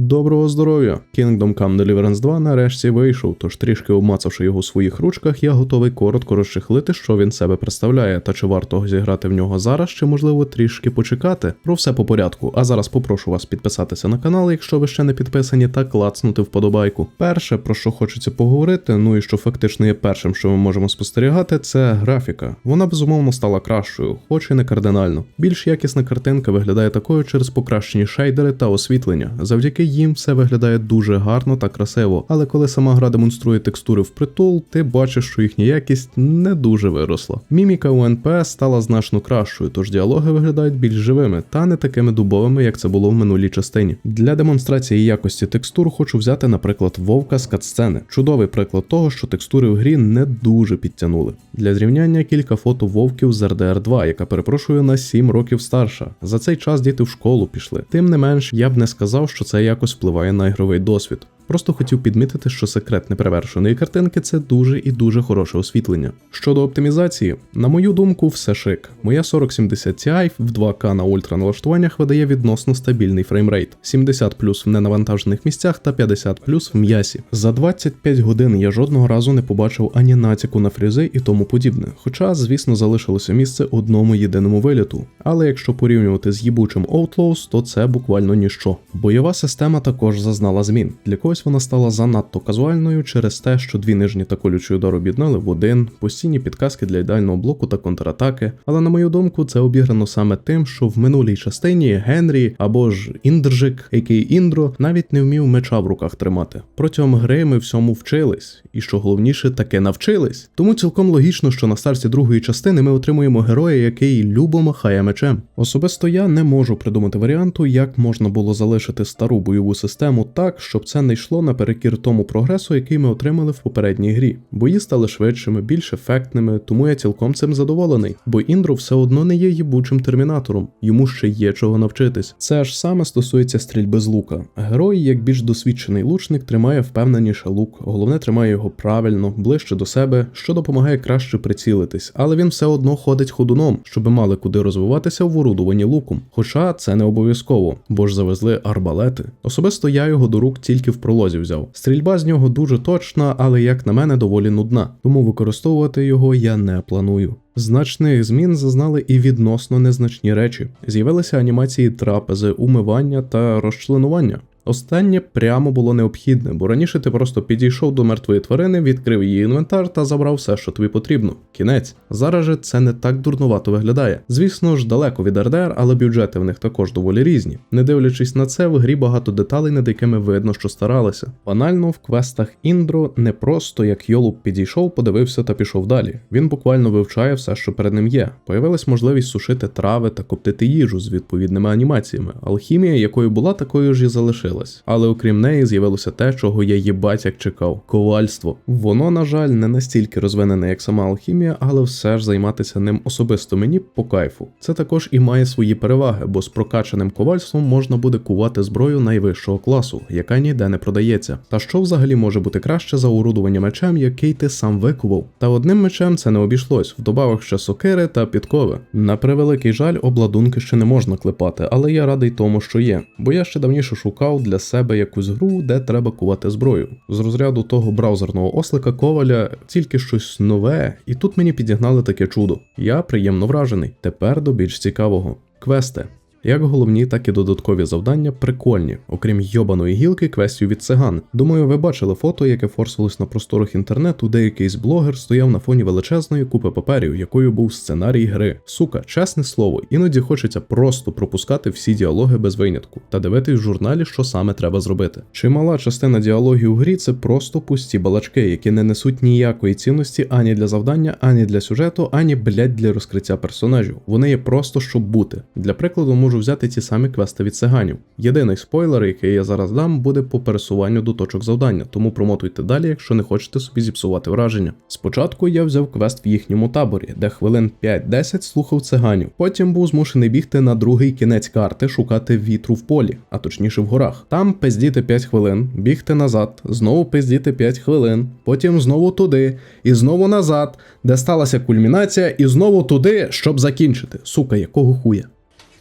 Доброго здоров'я! Kingdom Come Deliverance 2 нарешті вийшов, тож трішки обмацавши його у своїх ручках, я готовий коротко розчехлити, що він себе представляє, та чи варто зіграти в нього зараз, чи можливо трішки почекати. Про все по порядку. А зараз попрошу вас підписатися на канал, якщо ви ще не підписані, та клацнути вподобайку. Перше, про що хочеться поговорити, ну і що фактично є першим, що ми можемо спостерігати, це графіка. Вона безумовно стала кращою, хоч і не кардинально. Більш якісна картинка виглядає такою через покращені шейдери та освітлення. Завдяки їм все виглядає дуже гарно та красиво. Але коли сама гра демонструє текстури впритул, ти бачиш, що їхня якість не дуже виросла. Міміка у НП стала значно кращою, тож діалоги виглядають більш живими та не такими дубовими, як це було в минулій частині. Для демонстрації якості текстур хочу взяти, наприклад, вовка з катсцени. Чудовий приклад того, що текстури в грі не дуже підтягнули. Для зрівняння кілька фото вовків з RDR 2, яка перепрошую на 7 років старша. За цей час діти в школу пішли. Тим не менш, я б не сказав, що це якось впливає на ігровий досвід. Просто хотів підмітити, що секрет неперевершеної картинки це дуже і дуже хороше освітлення. Щодо оптимізації, на мою думку, все шик. Моя 4070 Ti в 2К на ультраналаштуваннях видає відносно стабільний фреймрейт, 70 плюс в ненавантажених місцях та 50 плюс в м'ясі. За 25 годин я жодного разу не побачив ані натяку на фрізи і тому подібне. Хоча, звісно, залишилося місце одному єдиному виліту. Але якщо порівнювати з їбучим Outlaws, то це буквально ніщо. Бойова система також зазнала змін. Для когось вона стала занадто казуальною через те, що дві нижні та колючі удар об'єднали в один, постійні підказки для ідеального блоку та контратаки. Але на мою думку, це обіграно саме тим, що в минулій частині Генрі або ж Індржик, який Індро, навіть не вмів меча в руках тримати. Протягом гри ми всьому вчились, і що головніше, таке навчились. Тому цілком логічно, що на старті другої частини ми отримуємо героя, який любо махає мечем. Особисто я не можу придумати варіанту, як можна було залишити стару бойову систему так, щоб це не йшло наперекір тому прогресу, який ми отримали в попередній грі. Бої стали швидшими, більш ефектними, тому я цілком цим задоволений. Бо Індро все одно не є їбучим термінатором, йому ще є чого навчитись. Це ж саме стосується стрільби з лука. Герой, як більш досвідчений лучник, тримає впевненіше лук, головне тримає його правильно, ближче до себе, що допомагає краще прицілитись, але він все одно ходить ходуном, щоб мали куди розвиватися в орудуванні луком. Хоча це не обов'язково, бо ж завезли арбалети. Особисто я його до рук тільки в пролозі взяв. Стрільба з нього дуже точна, але як на мене доволі нудна, тому використовувати його я не планую. Значних змін зазнали і відносно незначні речі. З'явилися анімації трапези, умивання та розчленування. Останнє прямо було необхідне, бо раніше ти просто підійшов до мертвої тварини, відкрив її інвентар та забрав все, що тобі потрібно. Кінець. Зараз же це не так дурнувато виглядає. Звісно ж, далеко від РДР, але бюджети в них також доволі різні. Не дивлячись на це, в грі багато деталей, над якими видно, що старалися. Банально в квестах Індро не просто як Йолуб підійшов, подивився та пішов далі. Він буквально вивчає все, що перед ним є. Появилась можливість сушити трави та коптити їжу з відповідними анімаціями. Алхімія, якою була, такою ж і залишилась. Але окрім неї з'явилося те, чого я їбать як чекав ковальство. Воно, на жаль, не настільки розвинене, як сама алхімія, але все ж займатися ним особисто мені по кайфу. Це також і має свої переваги, бо з прокачаним ковальством можна буде кувати зброю найвищого класу, яка ніде не продається. Та що взагалі може бути краще за орудування мечем, який ти сам викував? Та одним мечем це не обійшлось, вдобавок ще сокири та підкови. На превеликий жаль, обладунки ще не можна клепати, але я радий тому, що є, бо я ще давніше шукав для себе якусь гру, де треба кувати зброю. З розряду того браузерного ослика коваля тільки щось нове, і тут мені підігнали таке чудо. Я приємно вражений. Тепер до більш цікавого. Квести. Як головні, так і додаткові завдання прикольні, окрім йобаної гілки квестів від циган. Думаю, ви бачили фото, яке форсилось на просторах інтернету, де якийсь блогер стояв на фоні величезної купи паперів, якою був сценарій гри. Сука, чесне слово, іноді хочеться просто пропускати всі діалоги без винятку та дивитись в журналі, що саме треба зробити. Чимала частина діалогів у грі це просто пусті балачки, які не несуть ніякої цінності ані для завдання, ані для сюжету, ані блять для розкриття персонажів. Вони є просто щоб бути. Для прикладу, можу взяти ті самі квести від циганів. Єдиний спойлер, який я зараз дам, буде по пересуванню до точок завдання, тому промотуйте далі, якщо не хочете собі зіпсувати враження. Спочатку я взяв квест в їхньому таборі, де хвилин 5-10 слухав циганів. Потім був змушений бігти на другий кінець карти, шукати вітру в полі, а точніше в горах. Там пиздіти 5 хвилин, бігти назад, знову пиздіти 5 хвилин, потім знову туди, і знову назад, де сталася кульмінація, і знову туди, щоб закінчити. Сука, якого хуя.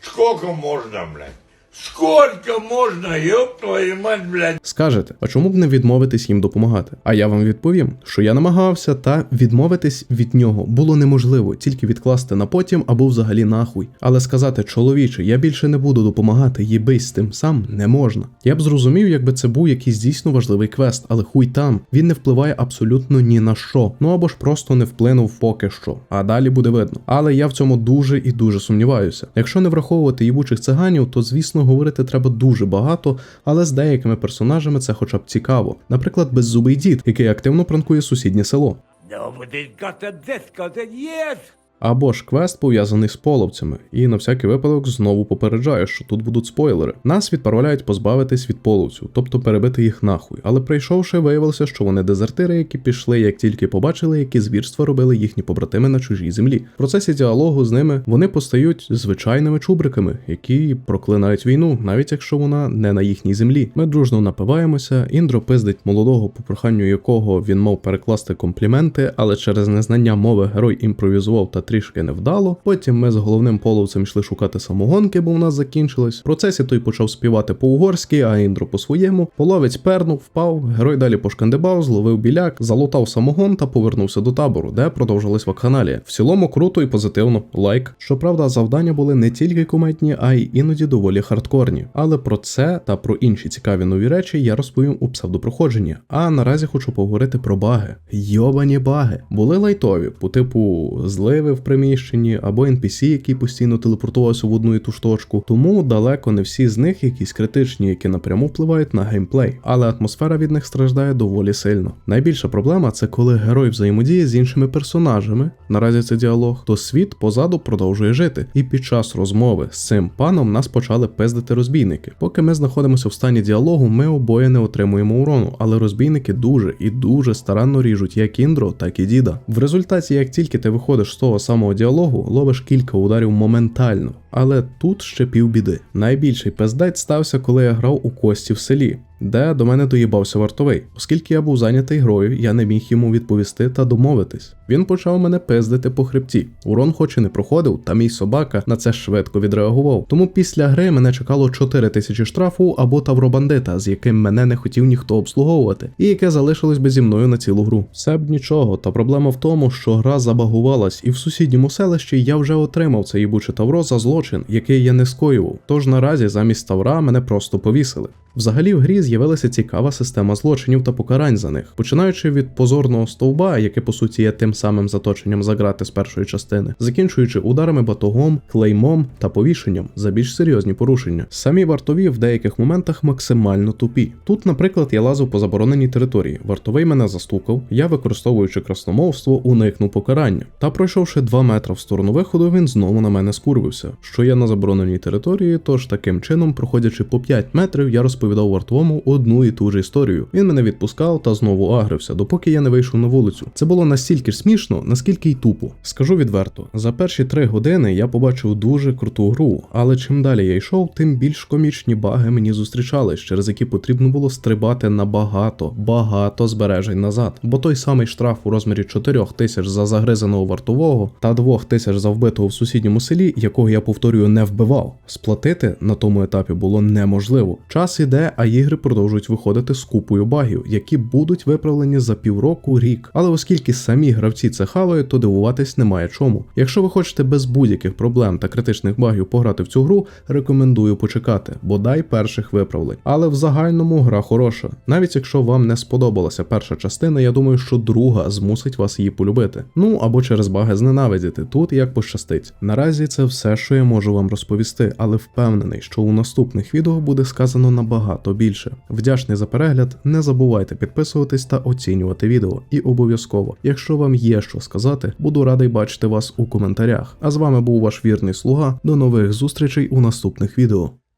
Сколько можно, блядь? Сколько можно, ёб твою мать, блядь? Скажете, а чому б не відмовитись їм допомагати? А я вам відповім, що я намагався, та відмовитись від нього було неможливо, тільки відкласти на потім або взагалі нахуй. Але сказати, чоловіче, я більше не буду допомагати, їбись тим сам не можна. Я б зрозумів, якби це був якийсь дійсно важливий квест, але хуй там він не впливає абсолютно ні на що. Ну або ж просто не вплинув поки що. А далі буде видно. Але я в цьому дуже і дуже сумніваюся. Якщо не враховувати їбучих циганів, то звісно говорити треба дуже багато, але з деякими персонажами це хоча б цікаво. Наприклад, беззубий дід, який активно пранкує сусіднє село. Nobody's got a disco that yes. Або ж квест пов'язаний з половцями, і на всякий випадок знову попереджаю, що тут будуть спойлери. Нас відправляють позбавитись від половців, тобто перебити їх нахуй. Але прийшовши, виявилося, що вони дезертири, які пішли, як тільки побачили, які звірства робили їхні побратими на чужій землі. В процесі діалогу з ними вони постають звичайними чубриками, які проклинають війну, навіть якщо вона не на їхній землі. Ми дружно напиваємося. Індро пиздить молодого, по проханню якого він мав перекласти компліменти, але через незнання мови герой імпровізував та трішки невдало. Потім ми з головним половцем йшли шукати самогонки, бо в нас закінчилось. В процесі той почав співати по-угорськи, а Індро по-своєму. Половець пернув, впав. Герой далі пошкандибав, зловив біляк, залутав самогон та повернувся до табору, де продовжилась вакханалія. В цілому круто і позитивно. Лайк. Щоправда, завдання були не тільки куметні, а й іноді доволі хардкорні. Але про це та про інші цікаві нові речі я розповім у псевдопроходженні. А наразі хочу поговорити про баги. Йобані баги. Були лайтові, по типу зливи в приміщенні або NPC, який постійно телепортувався в одну і ту ж точку. Тому далеко не всі з них якісь критичні, які напряму впливають на геймплей, але атмосфера від них страждає доволі сильно. Найбільша проблема це коли герой взаємодіє з іншими персонажами. Наразі це діалог, то світ позаду продовжує жити. І під час розмови з цим паном нас почали пиздити розбійники. Поки ми знаходимося в стані діалогу, ми обоє не отримуємо урону, але розбійники дуже і дуже старанно ріжуть як індро, так і діда. В результаті, як тільки ти виходиш з того самого діалогу, ловиш кілька ударів моментально. Але тут ще півбіди. Найбільший пиздець стався, коли я грав у кості в селі, де до мене доїбався вартовий. Оскільки я був зайнятий грою, я не міг йому відповісти та домовитись. Він почав мене пиздити по хребті. Урон хоч і не проходив, та мій собака на це швидко відреагував. Тому після гри мене чекало 4 тисячі штрафу або тавробандита, з яким мене не хотів ніхто обслуговувати, і яке залишилось би зі мною на цілу гру. Все б нічого, та проблема в тому, що гра забагувалась, і в сусідньому селищі я вже отримав це їбуче тавро за злочин, який я не скоював. Тож наразі замість тавра мене просто повісили. Взагалі в грі з'явилася цікава система злочинів та покарань за них, починаючи від позорного стовба, яке по суті є тим самим заточенням за грати з першої частини, закінчуючи ударами батогом, клеймом та повішенням за більш серйозні порушення. Самі вартові в деяких моментах максимально тупі. Тут, наприклад, я лазив по забороненій території. Вартовий мене застукав, я, використовуючи красномовство, уникнув покарання. Та пройшовши 2 метри в сторону виходу, він знову на мене скурвився. Що я на забороненій території, тож таким чином, проходячи по 5 метрів, я розповідав вартовому одну і ту ж історію. Він мене відпускав та знову агрився, допоки я не вийшов на вулицю. Це було настільки смішно, наскільки й тупо. Скажу відверто, за перші 3 години я побачив дуже круту гру, але чим далі я йшов, тим більш комічні баги мені зустрічались, через які потрібно було стрибати на багато, багато збережень назад. Бо той самий штраф у розмірі 4 тисяч за загризаного вартового та 2 тисяч за вбитого в сусідньому селі, якого я повторюю не вбивав. Сплатити на тому етапі було неможливо. Час іде, а ігри продовжують виходити з купою багів, які будуть виправлені за півроку рік. Але оскільки самі гравці це хавають, то дивуватись немає чому. Якщо ви хочете без будь-яких проблем та критичних багів пограти в цю гру, рекомендую почекати, бодай перших виправлень. Але в загальному гра хороша. Навіть якщо вам не сподобалася перша частина, я думаю, що друга змусить вас її полюбити. Ну або через баги зненавидіти. Тут як пощастить. Наразі це все, що я можу вам розповісти, але впевнений, що у наступних відео буде сказано набагато більше. Вдячний за перегляд. Не забувайте підписуватись та оцінювати відео. І обов'язково, якщо вам є що сказати, буду радий бачити вас у коментарях. А з вами був ваш вірний слуга. До нових зустрічей у наступних відео.